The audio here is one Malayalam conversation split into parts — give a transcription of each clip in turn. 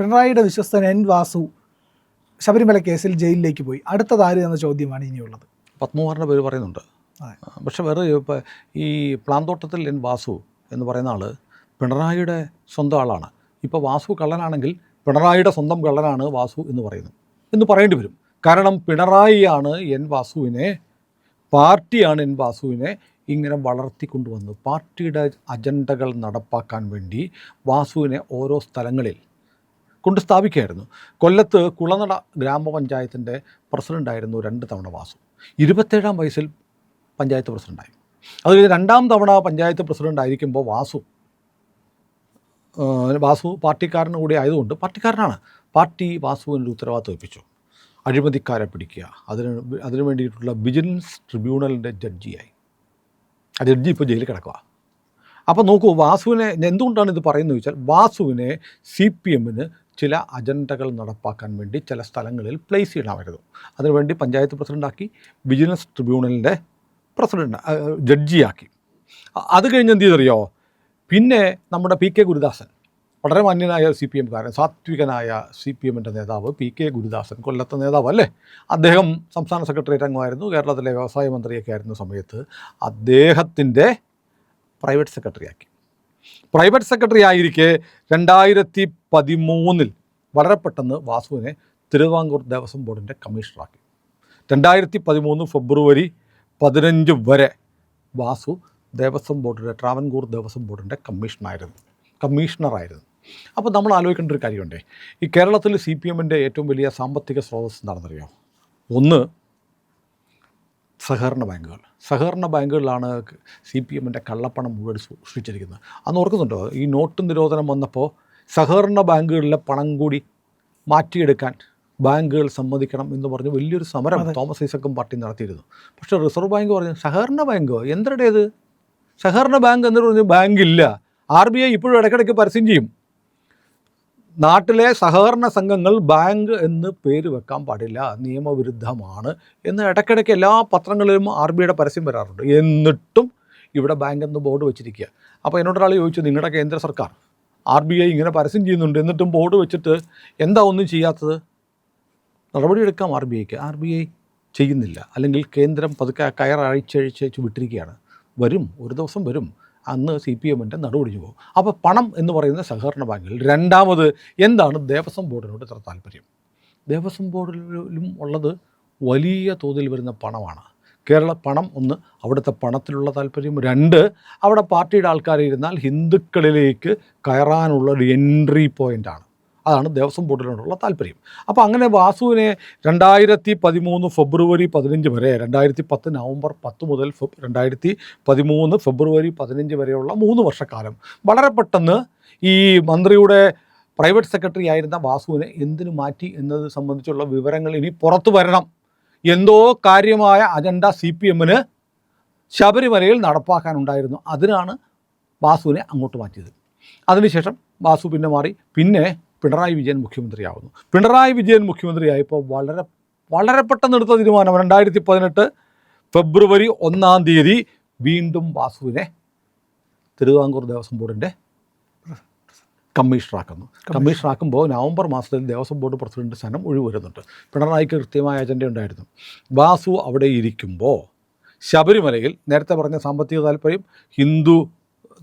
പിണറായിയുടെ വിശ്വസ്തൻ എൻ വാസു ശബരിമല കേസിൽ ജയിലിലേക്ക് പോയി. അടുത്തത് ആര് എന്ന ചോദ്യമാണ് ഇനിയുള്ളത്. പത്മകുമാറിന്റെ പേര് പറയുന്നുണ്ട്. പക്ഷേ വേറെ ഇപ്പം ഈ പ്ലാന്തോട്ടത്തിൽ എൻ വാസു എന്ന് പറയുന്ന ആൾ പിണറായിയുടെ സ്വന്തം ആളാണ്. ഇപ്പോൾ വാസു കള്ളനാണെങ്കിൽ പിണറായിയുടെ സ്വന്തം കള്ളനാണ് വാസു എന്ന് പറയുന്നു എന്ന് പറയേണ്ടി വരും. കാരണം പിണറായിയാണ് എൻ വാസുവിനെ പാർട്ടിയാണ് എൻ വാസുവിനെ ഇങ്ങനെ വളർത്തിക്കൊണ്ടുവന്നത്. പാർട്ടിയുടെ അജണ്ടകൾ നടപ്പാക്കാൻ വേണ്ടി വാസുവിനെ ഓരോ സ്ഥലങ്ങളിൽ കൊണ്ട് സ്ഥാപിക്കുകയായിരുന്നു. കൊല്ലത്ത് കുളനട ഗ്രാമപഞ്ചായത്തിന്റെ പ്രസിഡന്റായിരുന്നു രണ്ട് തവണ വാസു. ഇരുപത്തേഴാം വയസ്സിൽ പഞ്ചായത്ത് പ്രസിഡന്റായി അത് കഴിഞ്ഞ് രണ്ടാം തവണ പഞ്ചായത്ത് പ്രസിഡന്റ് ആയിരിക്കുമ്പോൾ വാസു വാസു പാർട്ടിക്കാരന് കൂടി ആയതുകൊണ്ട് പാർട്ടിക്കാരനാണ്. പാർട്ടി വാസുവിനൊരു ഉത്തരവാദിത്വം ഏൽപ്പിച്ചു. അഴിമതിക്കാരെ പിടിക്കുക. അതിന് അതിനു വേണ്ടിയിട്ടുള്ള വിജിലൻസ് ട്രിബ്യൂണലിന്റെ ജഡ്ജിയായി. ആ ജഡ്ജി ഇപ്പോൾ ജയിലിൽ കിടക്കുക അപ്പോൾ നോക്കൂ വാസുവിനെ എന്തുകൊണ്ടാണ് ഇത് പറയുന്നത് ചോദിച്ചാൽ വാസുവിനെ സി പി എമ്മിന് ചില അജണ്ടകൾ നടപ്പാക്കാൻ വേണ്ടി ചില സ്ഥലങ്ങളിൽ പ്ലേസ് ചെയ്യണമായിരുന്നു അതിനുവേണ്ടി പഞ്ചായത്ത് പ്രസിഡന്റാക്കി വിജിലൻസ് ട്രിബ്യൂണലിന്റെ പ്രസിഡന്റ് ജഡ്ജിയാക്കി. അത് കഴിഞ്ഞ് എന്ത് ചെയ്തറിയോ? പിന്നെ നമ്മുടെ പി കെ ഗുരുദാസൻ വളരെ മാന്യനായ സി പി എംകാരൻ സാത്വികനായ സി പി എമ്മിന്റെ നേതാവ് പി കെ ഗുരുദാസൻ കൊല്ലത്തെ നേതാവ് അല്ലേ? അദ്ദേഹം സംസ്ഥാന സെക്രട്ടേറിയറ്റ് അംഗമായിരുന്നു കേരളത്തിലെ വ്യവസായ മന്ത്രിയൊക്കെ ആയിരുന്ന സമയത്ത് അദ്ദേഹത്തിന്റെ പ്രൈവറ്റ് സെക്രട്ടറി ആക്കി. പ്രൈവറ്റ് സെക്രട്ടറി ആയിരിക്കെ രണ്ടായിരത്തി പതിമൂന്നിൽ വളരെ പെട്ടെന്ന് വാസുവിനെ തിരുവിതാംകൂർ ദേവസ്വം ബോർഡിന്റെ കമ്മീഷണറാക്കി രണ്ടായിരത്തി പതിമൂന്ന് ഫെബ്രുവരി പതിനഞ്ച് വരെ വാസു ദേവസ്വം ബോർഡിന്റെ ട്രാവൻകൂർ ദേവസ്വം ബോർഡിന്റെ കമ്മീഷണറായിരുന്നു കമ്മീഷണറായിരുന്നു അപ്പോൾ നമ്മൾ ആലോചിക്കേണ്ട ഒരു കാര്യമുണ്ടേ ഈ കേരളത്തിൽ സി പി എമ്മിന്റെ ഏറ്റവും വലിയ സാമ്പത്തിക സ്രോതസ് എന്താണെന്നറിയോ? ഒന്ന് സഹകരണ ബാങ്കുകൾ. സഹകരണ ബാങ്കുകളിലാണ് സി പി എമ്മിന്റെ കള്ളപ്പണം മുഴുവൻ സൃഷ്ടിച്ചിരിക്കുന്നത്. അന്ന് ഓർക്കുന്നുണ്ടോ? ഈ നോട്ട് നിരോധനം വന്നപ്പോൾ സഹകരണ ബാങ്കുകളിലെ പണം കൂടി മാറ്റിയെടുക്കാൻ ബാങ്കുകൾ സമ്മതിക്കണം എന്ന് പറഞ്ഞ് വലിയൊരു സമരം തോമസ് ഐസക്കും പാർട്ടി നടത്തിയിരുന്നു. പക്ഷേ റിസർവ് ബാങ്ക് പറഞ്ഞു സഹകരണ ബാങ്കോ? എന്തരുടേത് സഹകരണ ബാങ്ക് എന്ന് പറഞ്ഞ് ബാങ്കില്ല. ആർ ബി ഐ ഇപ്പോഴും ഇടയ്ക്കിടയ്ക്ക് പരസ്യം ചെയ്യും. നാട്ടിലെ സഹകരണ സംഘങ്ങൾ ബാങ്ക് എന്ന് പേര് വെക്കാൻ പാടില്ല നിയമവിരുദ്ധമാണ് എന്ന് ഇടയ്ക്കിടയ്ക്ക് എല്ലാ പത്രങ്ങളിലും ആർ ബി ഐയുടെ പരസ്യം വരാറുണ്ട്. എന്നിട്ടും ഇവിടെ ബാങ്ക് എന്ന് ബോർഡ് വെച്ചിരിക്കുക. അപ്പോൾ എന്നോടൊരാൾ ചോദിച്ചു നിങ്ങളുടെ കേന്ദ്ര സർക്കാർ ആർ ബി ഐ ഇങ്ങനെ പരസ്യം ചെയ്യുന്നുണ്ട് എന്നിട്ടും ബോർഡ് വെച്ചിട്ട് എന്താ ഒന്നും ചെയ്യാത്തത്? നടപടിയെടുക്കാം ആർ ബി ഐക്ക് ആർ ബി ഐ ചെയ്യുന്നില്ല. അല്ലെങ്കിൽ കേന്ദ്രം പതുക്കെ കയർ അഴിച്ചഴിച്ച് വിട്ടിരിക്കുകയാണ്. വരും ഒരു ദിവസം വരും. അന്ന് സി പി എമ്മിന്റെ നടുപിടിഞ്ഞു പോകും. അപ്പോൾ പണം എന്ന് പറയുന്ന സഹകരണ ബാങ്കിൽ രണ്ടാമത് എന്താണ് ദേവസ്വം ബോർഡിനോട് ഇത്ര താല്പര്യം? ദേവസ്വം ബോർഡിലും ഉള്ളത് വലിയ തോതിൽ വരുന്ന പണമാണ്. കേരള പണം ഒന്ന് അവിടുത്തെ പണത്തിലുള്ള താല്പര്യം രണ്ട് അവിടെ പാർട്ടിയുടെ ആൾക്കാർ ഇരുന്നാൽ ഹിന്ദുക്കളിലേക്ക് കയറാനുള്ള ഒരു എൻട്രി പോയിന്റാണ് അതാണ് ദേവസ്വം ബോർഡിനോടുള്ള താല്പര്യം. അപ്പോൾ അങ്ങനെ വാസുവിനെ രണ്ടായിരത്തി പതിമൂന്ന് ഫെബ്രുവരി പതിനഞ്ച് വരെ രണ്ടായിരത്തി പത്ത് നവംബർ പത്ത് മുതൽ രണ്ടായിരത്തി പതിമൂന്ന് ഫെബ്രുവരി പതിനഞ്ച് വരെയുള്ള മൂന്ന് വർഷക്കാലം. വളരെ പെട്ടെന്ന് ഈ മന്ത്രിയുടെ പ്രൈവറ്റ് സെക്രട്ടറി ആയിരുന്ന വാസുവിനെ എന്തിനു മാറ്റി എന്നത് സംബന്ധിച്ചുള്ള വിവരങ്ങൾ ഇനി പുറത്തു വരണം. എന്തോ കാര്യമായ അജണ്ട സി പി എമ്മിന് ശബരിമലയിൽ നടപ്പാക്കാനുണ്ടായിരുന്നു. അതിനാണ് വാസുവിനെ അങ്ങോട്ട് മാറ്റിയത്. അതിനുശേഷം വാസു പിന്നെ മാറി. പിന്നെ പിണറായി വിജയൻ മുഖ്യമന്ത്രിയാവുന്നു. പിണറായി വിജയൻ മുഖ്യമന്ത്രിയായപ്പോൾ വളരെ വളരെ പെട്ടെന്ന് എടുത്ത തീരുമാനം രണ്ടായിരത്തി പതിനെട്ട് ഫെബ്രുവരി ഒന്നാം തീയതി വീണ്ടും വാസുവിനെ തിരുവിതാംകൂർ ദേവസ്വം ബോർഡിന്റെ കമ്മീഷണറാക്കുന്നു. കമ്മീഷണറാക്കുമ്പോൾ നവംബർ മാസത്തിൽ ദേവസ്വം ബോർഡ് പ്രസിഡന്റ് സ്ഥാനം ഒഴിവരുന്നുണ്ട്. പിണറായിക്ക് കൃത്യമായ അജണ്ട ഉണ്ടായിരുന്നു. വാസു അവിടെ ഇരിക്കുമ്പോൾ ശബരിമലയിൽ നേരത്തെ പറഞ്ഞ സാമ്പത്തിക താല്പര്യം ഹിന്ദു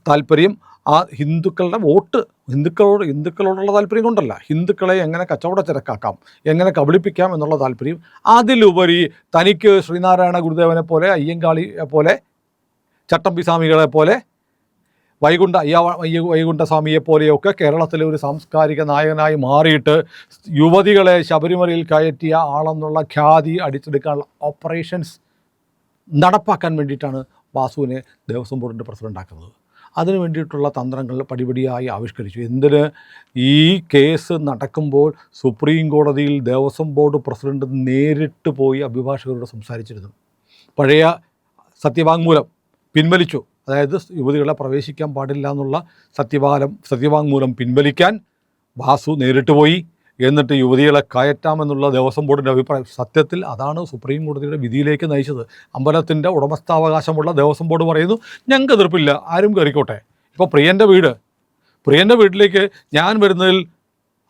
താല്പര്യം ആ ഹിന്ദുക്കളുടെ വോട്ട് ഹിന്ദുക്കളോട് ഹിന്ദുക്കളോടുള്ള താല്പര്യം കൊണ്ടല്ല. ഹിന്ദുക്കളെ എങ്ങനെ കച്ചവട ചരക്കാക്കാം എങ്ങനെ കബളിപ്പിക്കാം എന്നുള്ള താല്പര്യം അതിലുപരി തനിക്ക് ശ്രീനാരായണ ഗുരുദേവനെ പോലെ അയ്യങ്കാളിയെ പോലെ ചട്ടമ്പി സ്വാമികളെ പോലെ വൈകുണ്ഠ അയ്യ വൈ- വൈകുണ്ഠസ്വാമിയെ പോലെയൊക്കെ കേരളത്തിലെ ഒരു സാംസ്കാരിക നായകനായി മാറിയിട്ട് യുവതികളെ ശബരിമലയിൽ കയറ്റിയ ആളെന്നുള്ള ഖ്യാതി അടിച്ചെടുക്കാനുള്ള ഓപ്പറേഷൻസ് നടപ്പാക്കാൻ വേണ്ടിയിട്ടാണ് വാസുവിനെ ദേവസ്വം ബോർഡിന്റെ പ്രസിഡന്റ് ആക്കുന്നത് അതിനു വേണ്ടിയിട്ടുള്ള തന്ത്രങ്ങൾ പടിപടിയായി ആവിഷ്കരിച്ചു. എന്തിന്? ഈ കേസ് നടക്കുമ്പോൾ സുപ്രീം കോടതിയിൽ ദേവസ്വം ബോർഡ് പ്രസിഡന്റ് നേരിട്ട് പോയി അഭിഭാഷകരോട് സംസാരിച്ചിരുന്നു. പഴയ സത്യവാങ്മൂലം പിൻവലിച്ചു. അതായത് യുവതികളെ പ്രവേശിക്കാൻ പാടില്ല എന്നുള്ള സത്യവാലം സത്യവാങ്മൂലം പിൻവലിക്കാൻ വാസു നേരിട്ട് പോയി. എന്നിട്ട് യുവതികളെ കയറ്റാമെന്നുള്ള ദേവസ്വം ബോർഡിന്റെ അഭിപ്രായം. സത്യത്തിൽ അതാണ് സുപ്രീം കോടതിയുടെ വിധിയിലേക്ക് നയിച്ചത്. അമ്പലത്തിന്റെ ഉടമസ്ഥാവകാശമുള്ള ദേവസ്വം ബോർഡ് പറയുന്നു ഞങ്ങൾക്ക് എതിർപ്പില്ല ആരും കയറിക്കോട്ടെ. ഇപ്പോൾ പ്രിയന്റെ വീട്. പ്രിയന്റെ വീട്ടിലേക്ക് ഞാൻ വരുന്നതിൽ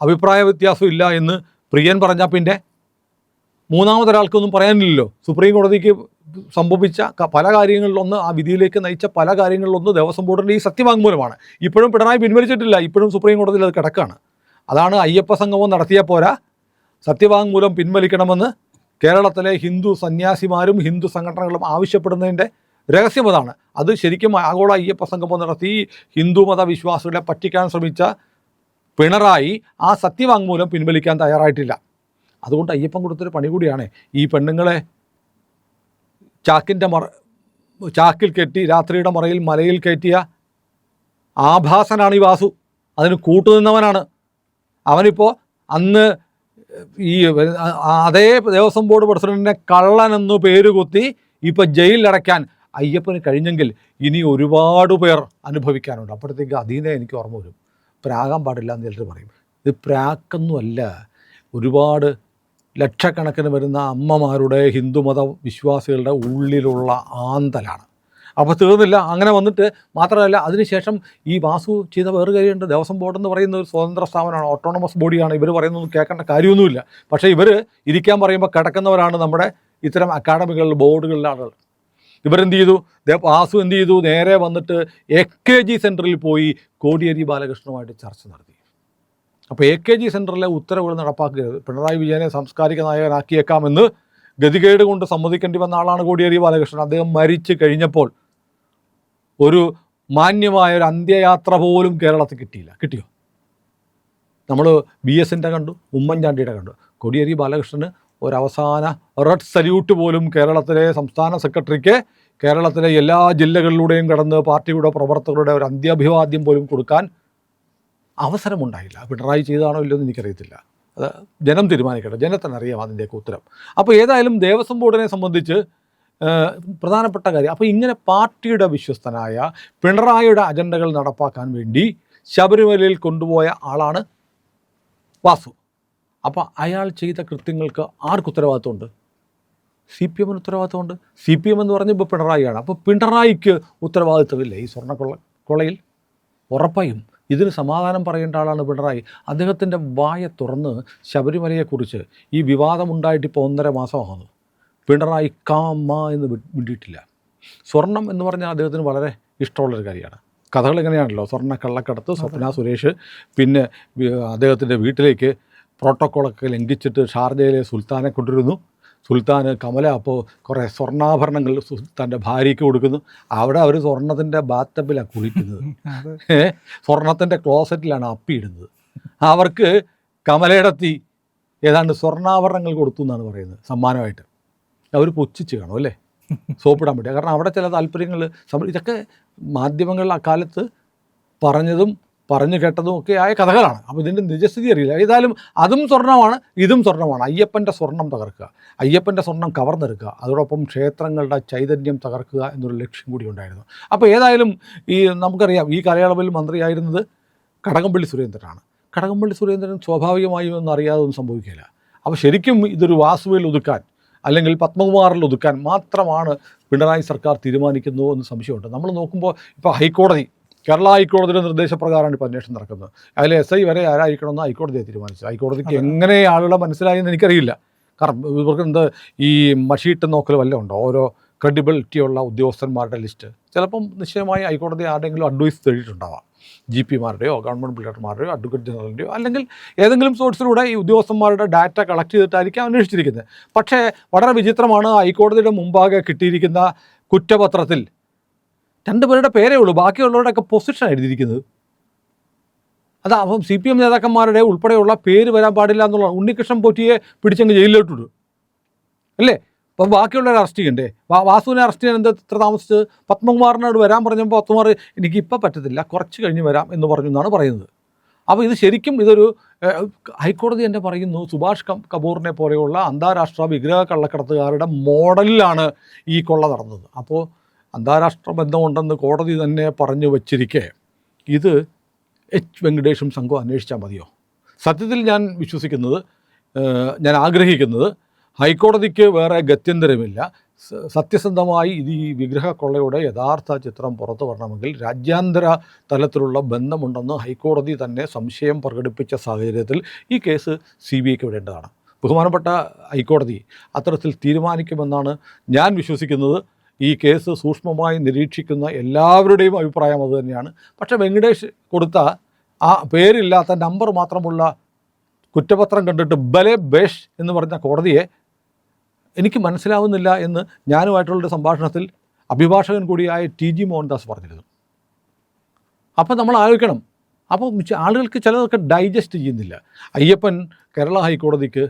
അഭിപ്രായ വ്യത്യാസം ഇല്ല എന്ന് പ്രിയൻ പറഞ്ഞാൽ പിന്നെ? മൂന്നാമതൊരാൾക്കൊന്നും പറയാനില്ലല്ലോ. സുപ്രീം കോടതിക്ക് സംഭവിച്ച പല കാര്യങ്ങളിലൊന്ന് ആ വിധിയിലേക്ക് നയിച്ച പല കാര്യങ്ങളിലൊന്ന് ദേവസ്വം ബോർഡിന്റെ ഈ സത്യവാങ്മൂലമാണ്. ഇപ്പോഴും പിണറായി പിൻവലിച്ചിട്ടില്ല. ഇപ്പോഴും സുപ്രീം കോടതിയിൽ അത് കിടക്കാണ്. അതാണ് അയ്യപ്പ സംഗമം നടത്തിയ പോരാ. സത്യവാങ്മൂലം പിൻവലിക്കണമെന്ന് കേരളത്തിലെ ഹിന്ദു സന്യാസിമാരും ഹിന്ദു സംഘടനകളും ആവശ്യപ്പെടുന്നതിന്റെ രഹസ്യം അതാണ്. അത് ശരിക്കും ആഗോള അയ്യപ്പ സംഗമം നടത്തി ഹിന്ദു മതവിശ്വാസികളെ പറ്റിക്കാൻ ശ്രമിച്ച പിണറായി ആ സത്യവാങ്മൂലം പിൻവലിക്കാൻ തയ്യാറായിട്ടില്ല. അതുകൊണ്ട് അയ്യപ്പൻ കൊടുത്തൊരു പണി കൂടിയാണ്. ഈ പെണ്ണുങ്ങളെ ചാക്കിന്റെ മറ ചാക്കിൽ കെട്ടി രാത്രിയുടെ മറയിൽ മലയിൽ കയറ്റിയ ആഭാസനാണ് ഈ വാസു. അതിന് കൂട്ടുനിന്നവനാണ്. അവനിപ്പോൾ അന്ന് ഈ അതേ ദേവസ്വം ബോർഡ് പ്രസിഡന്റിനെ കള്ളനെന്നു പേര് കുത്തി ഇപ്പോൾ ജയിലിലടയ്ക്കാൻ അയ്യപ്പന് കഴിഞ്ഞെങ്കിൽ ഇനി ഒരുപാട് പേർ അനുഭവിക്കാനുണ്ട്. അപ്പോഴത്തേക്ക് അതീനെ എനിക്ക് ഓർമ്മ വരും. പ്രാകാൻ പാടില്ല എന്ന് ചിലർ പറയും. ഇത് പ്രാക്കൊന്നുമല്ല. ഒരുപാട് ലക്ഷക്കണക്കിന് വരുന്ന അമ്മമാരുടെ ഹിന്ദുമത വിശ്വാസികളുടെ ഉള്ളിലുള്ള ആന്തലാണ്. അപ്പോൾ തീർന്നില്ല. അങ്ങനെ വന്നിട്ട് മാത്രമല്ല അതിനുശേഷം ഈ വാസു ചെയ്ത വേറെ കാര്യമുണ്ട്. ദേവസ്വം ബോർഡ് എന്ന് പറയുന്ന ഒരു സ്വതന്ത്ര സ്ഥാപനമാണ്. ഓട്ടോണമസ് ബോഡിയാണ് ഇവർ പറയുന്നതൊന്നും കേൾക്കേണ്ട കാര്യമൊന്നുമില്ല. പക്ഷേ ഇവർ ഇരിക്കാൻ പറയുമ്പോൾ കിടക്കുന്നവരാണ് നമ്മുടെ ഇത്തരം അക്കാഡമികളിൽ ബോർഡുകളിലെ ആളുകൾ. ഇവരെന്ത് ചെയ്തു? വാസു എന്ത് ചെയ്തു? നേരെ വന്നിട്ട് എ കെ ജി സെന്ററിൽ പോയി കോടിയേരി ബാലകൃഷ്ണനുമായിട്ട് ചർച്ച നടത്തി. അപ്പോൾ എ കെ ജി സെന്ററിലെ ഉത്തരവുകൾ നടപ്പാക്കരുത്. പിണറായി വിജയനെ സാംസ്കാരിക നായകനാക്കിയേക്കാമെന്ന് ഗതികേട് കൊണ്ട് സമ്മതിക്കേണ്ടി വന്ന ആളാണ് കോടിയേരി ബാലകൃഷ്ണൻ. അദ്ദേഹം മരിച്ചു കഴിഞ്ഞപ്പോൾ ഒരു മാന്യമായ ഒരു അന്ത്യയാത്ര പോലും കേരളത്തിൽ കിട്ടിയില്ല. കിട്ടിയോ? നമ്മൾ ബി എസിന്റെ കണ്ടു ഉമ്മൻചാണ്ടിയുടെ കണ്ടു. കൊടിയേരി ബാലകൃഷ്ണന് ഒരവസാന റെഡ് സല്യൂട്ട് പോലും കേരളത്തിലെ സംസ്ഥാന സെക്രട്ടറിക്ക് കേരളത്തിലെ എല്ലാ ജില്ലകളിലൂടെയും കടന്ന് പാർട്ടിയുടെ പ്രവർത്തകരുടെ ഒരു അന്ത്യാഭിവാദ്യം പോലും കൊടുക്കാൻ അവസരമുണ്ടായില്ല. പിണറായി ചെയ്താണോ ഇല്ലെന്ന് എനിക്കറിയത്തില്ല. അത് ജനം തീരുമാനിക്കട്ടെ ജനത്തിനറിയാം അതിന്റെയൊക്കെ ഉത്തരം. അപ്പോൾ ഏതായാലും ദേവസ്വം ബോർഡിനെ സംബന്ധിച്ച് പ്രധാനപ്പെട്ട കാര്യം. അപ്പോൾ ഇങ്ങനെ പാർട്ടിയുടെ വിശ്വസ്തനായ പിണറായിയുടെ അജണ്ടകൾ നടപ്പാക്കാൻ വേണ്ടി ശബരിമലയിൽ കൊണ്ടുപോയ ആളാണ് വാസു. അപ്പോൾ അയാൾ ചെയ്ത കൃത്യങ്ങൾക്ക് ആർക്ക് ഉത്തരവാദിത്വമുണ്ട്? സി പി എമ്മിന് ഉത്തരവാദിത്വമുണ്ട്. സി പി എം എന്ന് പറഞ്ഞ് ഇപ്പോൾ പിണറായിയാണ്. അപ്പോൾ പിണറായിക്ക് ഉത്തരവാദിത്വമില്ല ഈ സ്വർണക്കൊള്ള കൊളയിൽ ഉറപ്പായും ഇതിന് സമാധാനം പറയേണ്ട ആളാണ് പിണറായി. അദ്ദേഹത്തിന്റെ വായ തുറന്ന് ശബരിമലയെക്കുറിച്ച് ഈ വിവാദമുണ്ടായിട്ട് ഇപ്പോൾ ഒന്നര മാസമാകുന്നു പിണറായി കാമ എന്ന് വിട്ടിട്ടില്ല സ്വർണം എന്ന് പറഞ്ഞാൽ അദ്ദേഹത്തിന് വളരെ ഇഷ്ടമുള്ളൊരു കാര്യമാണ്. കഥകൾ എങ്ങനെയാണല്ലോ? സ്വർണ കള്ളക്കടത്ത് സ്വപ്ന സുരേഷ് പിന്നെ അദ്ദേഹത്തിന്റെ വീട്ടിലേക്ക് പ്രോട്ടോക്കോളൊക്കെ ലംഘിച്ചിട്ട് ഷാർജയിലെ സുൽത്താനെ കൊണ്ടുവരുന്നു. സുൽത്താൻ കമല അപ്പോൾ കുറേ സ്വർണാഭരണങ്ങൾ തന്റെ ഭാര്യയ്ക്ക് കൊടുക്കുന്നു. അവിടെ അവർ സ്വർണത്തിന്റെ ബാത്തപ്പിലാണ് കുളിക്കുന്നത്. സ്വർണത്തിന്റെ ക്ലോസറ്റിലാണ് അപ്പിയിടുന്നത്. അവർക്ക് കമലയുടെ തീ ഏതാണ്ട് സ്വർണാഭരണങ്ങൾ കൊടുത്തു എന്നാണ് പറയുന്നത് സമ്മാനമായിട്ട്. അവർ പുച്ഛിച്ച് കാണും അല്ലേ? സോപ്പിടാൻ പറ്റുക കാരണം അവിടെ ചില താല്പര്യങ്ങൾ ഇതൊക്കെ മാധ്യമങ്ങളിൽ അക്കാലത്ത് പറഞ്ഞതും പറഞ്ഞു കേട്ടതും ഒക്കെ ആയ കഥകളാണ്. അപ്പോൾ ഇതിന്റെ നിജസ്ഥിതി അറിയില്ല. ഏതായാലും അതും സ്വർണമാണ് ഇതും സ്വർണമാണ് അയ്യപ്പന്റെ സ്വർണം തകർക്കുക. അയ്യപ്പന്റെ സ്വർണം കവർന്നെടുക്കുക. അതോടൊപ്പം ക്ഷേത്രങ്ങളുടെ ചൈതന്യം തകർക്കുക എന്നൊരു ലക്ഷ്യം കൂടി ഉണ്ടായിരുന്നു. അപ്പോൾ ഏതായാലും ഈ നമുക്കറിയാം ഈ കാലയളവിൽ മന്ത്രിയായിരുന്നത് കടകംപള്ളി സുരേന്ദ്രനാണ്. കടകംപള്ളി സുരേന്ദ്രൻ സ്വാഭാവികമായും ഒന്നും അറിയാതെ ഒന്നും സംഭവിക്കില്ല അപ്പോൾ ശരിക്കും ഇതൊരു വാസുവിൽ ഒതുക്കാൻ അല്ലെങ്കിൽ പത്മകുമാറിൽ ഒതുക്കാൻ മാത്രമാണ് പിണറായി സർക്കാർ തീരുമാനിക്കുന്നു എന്ന് സംശയമുണ്ട്. നമ്മൾ നോക്കുമ്പോൾ ഇപ്പോൾ ഹൈക്കോടതി കേരള ഹൈക്കോടതിയുടെ നിർദ്ദേശപ്രകാരമാണ് ഇപ്പോൾ അന്വേഷണം നടക്കുന്നത്. അതിൽ എസ് ഐ വരെ ആരായിരിക്കണമെന്ന് ഹൈക്കോടതിയെ തീരുമാനിച്ചത്. ഹൈക്കോടതിക്ക് എങ്ങനെ ആളുകളെ മനസ്സിലായെന്ന് എനിക്കറിയില്ല. കാരണം ഇവർക്ക് എന്ത് ഈ മഷീട്ട് നോക്കൽ വല്ല ഉണ്ടോ? ഓരോ ക്രെഡിബിലിറ്റിയുള്ള ഉദ്യോഗസ്ഥന്മാരുടെ ലിസ്റ്റ് ചിലപ്പം നിശ്ചയമായി ഹൈക്കോടതി ആരുടെങ്കിലും അഡ്വൈസ് തേടിയിട്ടുണ്ടാവാം. ജി പിമാരുടെയോ ഗവൺമെന്റ് ബിൽഡർമാരുടെയോ അഡ്വക്കേറ്റ് ജനറലിന്റെയോ അല്ലെങ്കിൽ ഏതെങ്കിലും സോഴ്സിലൂടെ ഈ ഉദ്യോഗസ്ഥന്മാരുടെ ഡാറ്റ കളക്ട് ചെയ്തിട്ടായിരിക്കും അന്വേഷിച്ചിരിക്കുന്നത്. പക്ഷേ വളരെ വിചിത്രമാണ് ഹൈക്കോടതിയുടെ മുമ്പാകെ കിട്ടിയിരിക്കുന്ന കുറ്റപത്രത്തിൽ. രണ്ടുപേരുടെ പേരേ ഉള്ളൂ ബാക്കിയുള്ളവരുടെയൊക്കെ പൊസിഷൻ എഴുതിയിരിക്കുന്നത്. അത് അപ്പം സി പി എം നേതാക്കന്മാരുടെ ഉൾപ്പെടെയുള്ള പേര് വരാൻ പാടില്ല എന്നുള്ള ഉണ്ണികൃഷ്ണൻ പോറ്റിയെ പിടിച്ചങ്ങ് ജയിലിലോട്ടിട്ടു. അല്ലേ? അപ്പം ബാക്കിയുള്ളവരെ അറസ്റ്റ് ചെയ്യണ്ടേ? വാസുവിനെ അറസ്റ്റ് ചെയ്യാൻ എന്താ ഇത്ര താമസിച്ചത്? പത്മകുമാറിനോട് വരാൻ പറഞ്ഞപ്പോൾ പത്മകുമാർ എനിക്ക് ഇപ്പം പറ്റത്തില്ല കുറച്ച് കഴിഞ്ഞ് വരാം എന്ന് പറഞ്ഞു എന്നാണ് പറയുന്നത്. അപ്പോൾ ഇത് ശരിക്കും ഇതൊരു ഹൈക്കോടതി തന്നെ പറയുന്നു സുഭാഷ് കപൂറിനെ പോലെയുള്ള അന്താരാഷ്ട്ര വിഗ്രഹ കള്ളക്കടത്തുകാരുടെ മോഡലിലാണ് ഈ കൊള്ള നടന്നത്. അപ്പോൾ അന്താരാഷ്ട്ര ബന്ധമുണ്ടെന്ന് കോടതി തന്നെ പറഞ്ഞു വച്ചിരിക്കെ ഇത് എച്ച് വെങ്കടേഷും സംഘവും അന്വേഷിച്ചാൽ മതിയോ? സത്യത്തിൽ ഞാൻ വിശ്വസിക്കുന്നത് ഞാൻ ആഗ്രഹിക്കുന്നത് ഹൈക്കോടതിക്ക് വേറെ ഗത്യന്തരമില്ല. സത്യസന്ധമായി ഇത് ഈ വിഗ്രഹ കൊള്ളയുടെ യഥാർത്ഥ ചിത്രം പുറത്തു വരണമെങ്കിൽ രാജ്യാന്തര തലത്തിലുള്ള ബന്ധമുണ്ടെന്ന് ഹൈക്കോടതി തന്നെ സംശയം പ്രകടിപ്പിച്ച സാഹചര്യത്തിൽ ഈ കേസ് സി ബി ഐക്ക് വിടേണ്ടതാണ്. ബഹുമാനപ്പെട്ട ഹൈക്കോടതി അത്തരത്തിൽ തീരുമാനിക്കുമെന്നാണ് ഞാൻ വിശ്വസിക്കുന്നത്. ഈ കേസ് സൂക്ഷ്മമായി നിരീക്ഷിക്കുന്ന എല്ലാവരുടെയും അഭിപ്രായം അതുതന്നെയാണ് പക്ഷേ വെങ്കടേഷ് കൊടുത്ത ആ പേരില്ലാത്ത നമ്പർ മാത്രമുള്ള കുറ്റപത്രം കണ്ടിട്ട് ബലേ ബേഷ് എന്ന് പറഞ്ഞ കോടതിയെ എനിക്ക് മനസ്സിലാവുന്നില്ല എന്ന് ഞാനുമായിട്ടുള്ളൊരു സംഭാഷണത്തിൽ അഭിഭാഷകൻ കൂടിയായ ടി ജി മോഹൻദാസ് പറഞ്ഞിരുന്നു. അപ്പോൾ നമ്മൾ ആലോചിക്കണം. അപ്പോൾ ആളുകൾക്ക് ചിലതൊക്കെ ഡൈജസ്റ്റ് ചെയ്യുന്നില്ല. അയ്യപ്പൻ കേരള ഹൈക്കോടതിക്ക്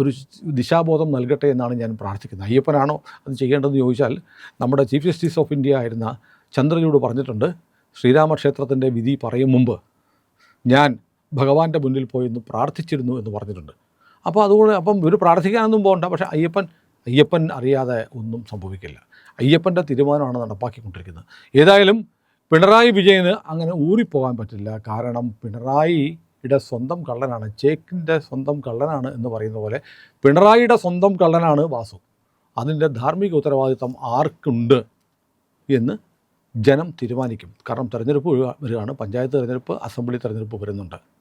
ഒരു ദിശാബോധം നൽകട്ടെ എന്നാണ് ഞാൻ പ്രാർത്ഥിക്കുന്നത്. അയ്യപ്പനാണോ അത് ചെയ്യേണ്ടതെന്ന് ചോദിച്ചാൽ നമ്മുടെ ചീഫ് ജസ്റ്റിസ് ഓഫ് ഇന്ത്യ ആയിരുന്ന ചന്ദ്രചൂഡ് പറഞ്ഞിട്ടുണ്ട് ശ്രീരാമക്ഷേത്രത്തിന്റെ വിധി പറയും മുമ്പ്. ഞാൻ ഭഗവാന്റെ മുന്നിൽ പോയി ഒന്ന് പ്രാർത്ഥിച്ചിരുന്നു എന്ന് പറഞ്ഞിട്ടുണ്ട്. അപ്പോൾ അതുകൊണ്ട് അപ്പം ഇവർ പ്രാർത്ഥിക്കാനൊന്നും പോകണ്ട. പക്ഷേ അയ്യപ്പൻ അയ്യപ്പൻ അറിയാതെ ഒന്നും സംഭവിക്കില്ല. അയ്യപ്പന്റെ തീരുമാനമാണ് നടപ്പാക്കിക്കൊണ്ടിരിക്കുന്നത്. ഏതായാലും പിണറായി വിജയന് അങ്ങനെ ഊറിപ്പോകാൻ പറ്റില്ല. കാരണം പിണറായിയുടെ സ്വന്തം കള്ളനാണ് ചേക്കിന്റെ സ്വന്തം കള്ളനാണ് എന്ന് പറയുന്ന പോലെ പിണറായിയുടെ സ്വന്തം കള്ളനാണ് വാസു. അതിന്റെ ധാർമ്മിക ഉത്തരവാദിത്തം ആർക്കുണ്ട് എന്ന് ജനം തീരുമാനിക്കും. കാരണം തിരഞ്ഞെടുപ്പ് വരികയാണ്. പഞ്ചായത്ത് തിരഞ്ഞെടുപ്പ് അസംബ്ലി തിരഞ്ഞെടുപ്പ് വരുന്നുണ്ട്.